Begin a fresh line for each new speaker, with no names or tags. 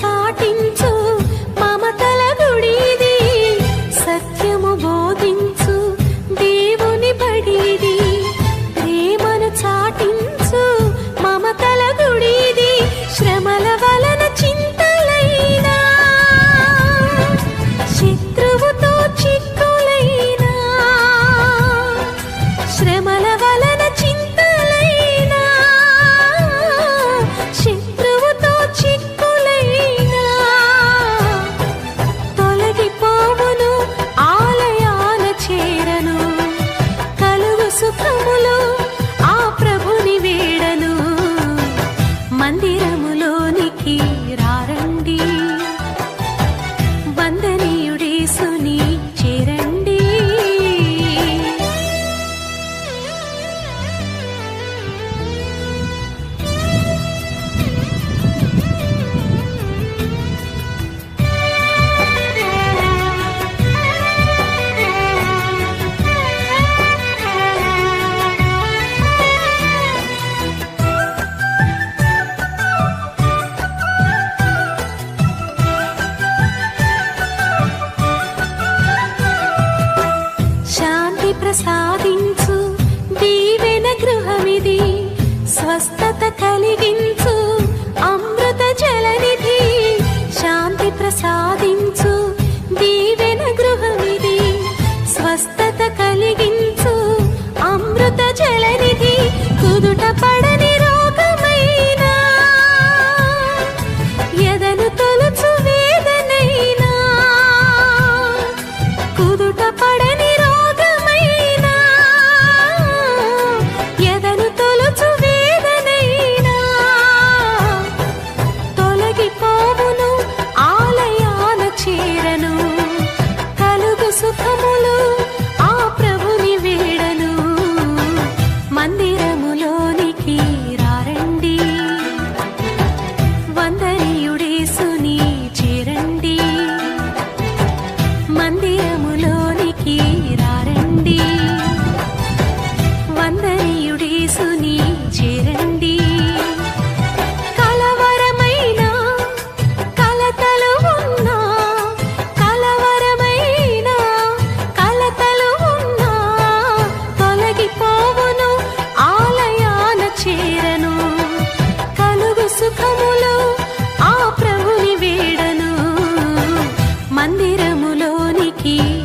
చాటించు सुनी స్వస్థత కలిగించు. అమృత జలనిధి శాంతి ప్రసాదించు. దీవెన గృహమిది స్వస్థత కలిగించు. అమృత జలనిధి కుదుట ప్రియుడేసుని చేరండి. కలవరమైన కలతలు ఉన్న కలవరమైన కలతలు ఉన్న తొలగిపోవును ఆలయాన చేరను. కలుగు సుఖములు ఆ ప్రభుని వేడను. మందిరములోనికి